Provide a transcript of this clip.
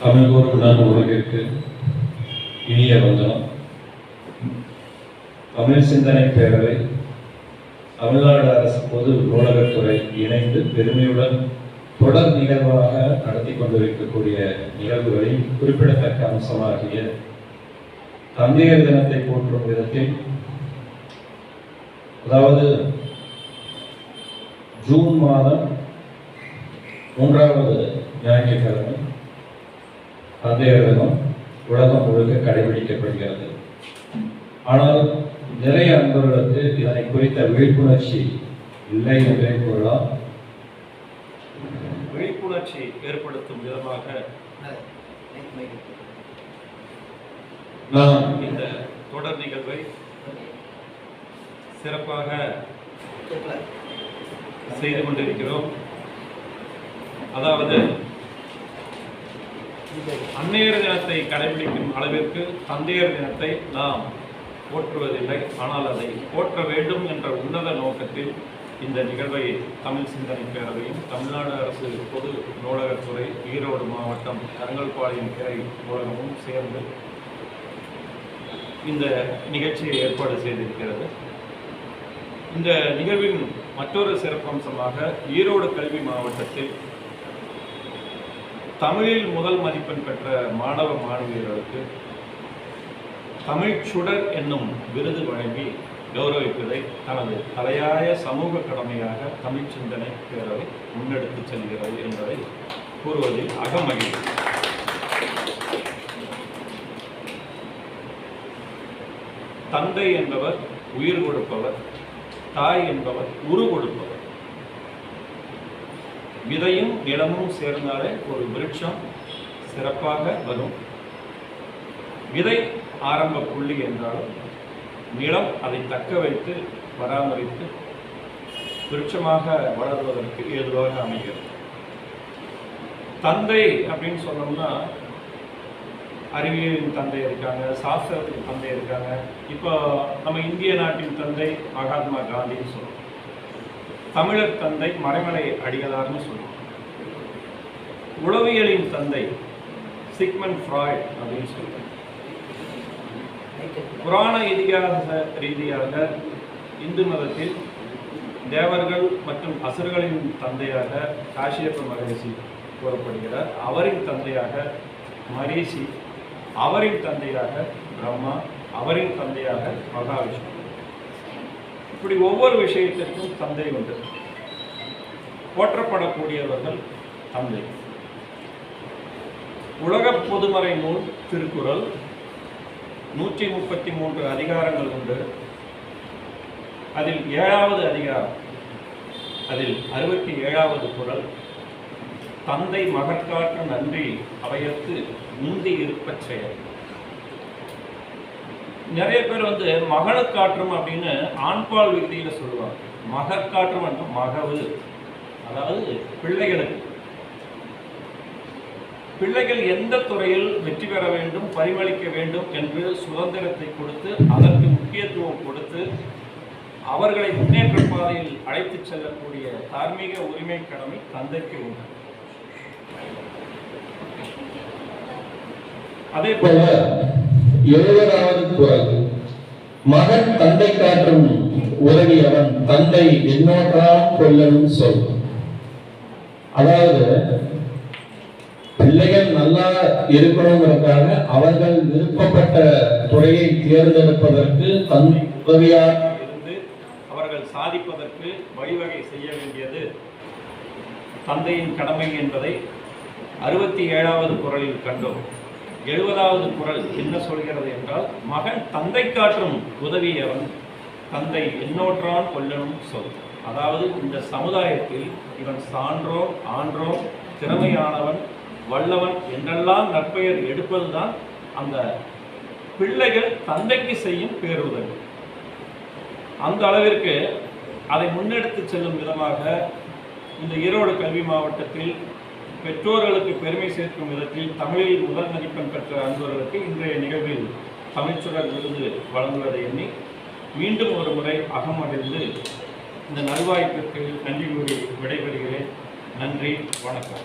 தமிழ்கூறும் நான் உலகிற்கு இனிய வந்தனம். தமிழ் சிந்தனை பேரவை தமிழ்நாடு அரசு பொது நூலகத்துறை இணைந்து பெருமையுடன் தொடர் நிகழ்வாக நடத்தி கொண்டிருக்கக்கூடிய நிகழ்வுகளில் குறிப்பிடத்தக்க அம்சமாகிய தந்தையர் தினத்தை போற்றும் விதத்தில் அதாவது ஜூன் மாதம் மூன்றாவது ஞாயிற்றுக்கிழமை தினம் உலகம் முழுக்க கடைபிடிக்கப்படுகிறது. ஆனால் நிறைய அன்பர்களுக்கு இதனை குறித்த விழிப்புணர்ச்சி இல்லை என்றே கூறலாம். விழிப்புணர்ச்சி ஏற்படுத்தும் விதமாக நாம் இந்த தொடர் நிகழ்வை சிறப்பாக செய்து கொண்டிருக்கிறோம். அதாவது அன்னையர் தினத்தை கடைபிடிக்கும் அளவிற்கு தந்தையர் தினத்தை நாம் போற்றுவதில்லை. ஆனால் அதை போற்ற வேண்டும் என்ற உன்னத நோக்கத்தில் இந்த நிகழ்வை தமிழ் சிந்தனை பேரவையும் தமிழ்நாடு அரசு பொது நூலகத்துறை ஈரோடு மாவட்டம் கரங்கல்பாளையம் கிளை நூலகமும் சேர்ந்து இந்த நிகழ்ச்சியை ஏற்பாடு செய்திருக்கிறது. இந்த நிகழ்வின் மற்றொரு சிறப்பம்சமாக ஈரோடு கல்வி மாவட்டத்தில் தமிழில் முதல் மதிப்பெண் பெற்ற மாணவ மாணவியர்களுக்கு தமிழ் சுடர் என்னும் விருது வழங்கி கௌரவிப்பதை தனது தலையாய சமூக கடமையாக தமிழ் சிந்தனை பேரவை முன்னெடுத்துச் செல்கிறது என்பதை கூறுவதில் அகமகிழ்ச்சி. தந்தை என்பவர் உயிர் கொடுப்பவர் தாய் என்பவர் உரு கொடுப்பவர். விதையும் நிலமும் சேர்ந்தாலே ஒரு விருட்சம் சிறப்பாக வரும். விதை ஆரம்ப புள்ளி என்றாலும் நிலம் அதை தக்க வைத்து பராமரித்து விருட்சமாக வளர்வதற்கு ஏதுவாக அமைகிறது. தந்தை அப்படின்னு சொன்னோம்னா அறிவியலின் தந்தை இருக்காங்க சாஸ்திரத்தின் தந்தை இருக்காங்க. இப்போ நம்ம இந்திய நாட்டின் தந்தை மகாத்மா காந்தின்னு சொல்கிறோம் தமிழர் தந்தை மறைமலை அடிகளார்னு சொல்லுவாங்க உளவியலின் தந்தை சிக்மன் ஃப்ராய்ட் அப்படின்னு சொல்லுவாங்க புராண இதிகாச ரீதியாக இந்து மதத்தில் தேவர்கள் மற்றும் அசுரர்களின் தந்தையாக காஷியப்ப மகரிஷி கூறப்படுகிறார். அவரின் தந்தையாக மகரிஷி அவரின் தந்தையாக பிரம்மா அவரின் தந்தையாக மகாவிஷ்ணு. இப்படி ஒவ்வொரு விஷயத்திற்கும் தந்தை உண்டு. போற்றப்படக்கூடியவர்கள் தந்தை. உலக பொதுமறை நூல் திருக்குறள். நூற்றி முப்பத்தி மூன்று அதிகாரங்கள் உண்டு. அதில் ஏழாவது அதிகாரம். அதில் அறுபத்தி ஏழாவது குரல் தந்தை மகற்காற்று நன்றி அவையத்து முந்தி இருப்பச் செயல். நிறைய பேர் வந்து மகனுக்காற்றும் அப்படின்னு ஆண்பால் விகுதியில் சொல்லுவாங்க. மகற்காற்றும் என்ற மகவு. அதாவது பிள்ளைகளுக்கு. பிள்ளைகள் எந்த துறையில் வெற்றி பெற வேண்டும் பரிமளிக்க வேண்டும் என்று சுதந்திரத்தை கொடுத்து அதற்கு முக்கியத்துவம் கொடுத்து அவர்களை முன்னேற்ற பாதையில் அழைத்துச் செல்லக்கூடிய தார்மீக உரிமை கடமை தந்தைக்கு உண்டு. அதே போல போல குரல். மகன் தந்தை காற்றும் உதவியவன் தந்தை எண்ணோற்றான் கொல்லனும் சொல். அதாவது பிள்ளைகள் நல்லா இருக்கணுங்கிறதுக்காக அவர்கள் விருப்பப்பட்ட துறையை தேர்ந்தெடுப்பதற்கு தன் உதவியார் இருந்து அவர்கள் சாதிப்பதற்கு வழிவகை செய்ய வேண்டியது தந்தையின் கடமை என்பதை அறுபத்தி ஏழாவது குரலில் கண்டோம். எழுபதாவது குரல் என்ன சொல்கிறது என்றால் மகன் தந்தை காற்றும் உதவியவன் தந்தை எண்ணோற்றான் கொல்லனும் சொல். அதாவது இந்த சமுதாயத்தில் இவன் சான்றோன் ஆன்றோன் திறமையானவன் வல்லவன் என்றெல்லாம் நற்பெயர் எடுப்பதுதான் அந்த பிள்ளைகள் தந்தைக்கு செய்யும் பேருதவி. அந்த அளவிற்கு அதை முன்னெடுத்து செல்லும் விதமாக இந்த ஈரோடு கல்வி மாவட்டத்தில் பெற்றோர்களுக்கு பெருமை சேர்க்கும் விதத்தில் தமிழில் முதல் மதிப்பெண் பெற்ற அன்பர்களுக்கு இன்றைய நிகழ்வில் தமிழ்ச்சுடர் விருது வழங்குவதை எண்ணி மீண்டும் ஒரு முறை அகமடைந்து இந்த நல்வாய்ப்பிற்கு நன்றி கூறி விடைபெறுகிறேன். நன்றி வணக்கம்.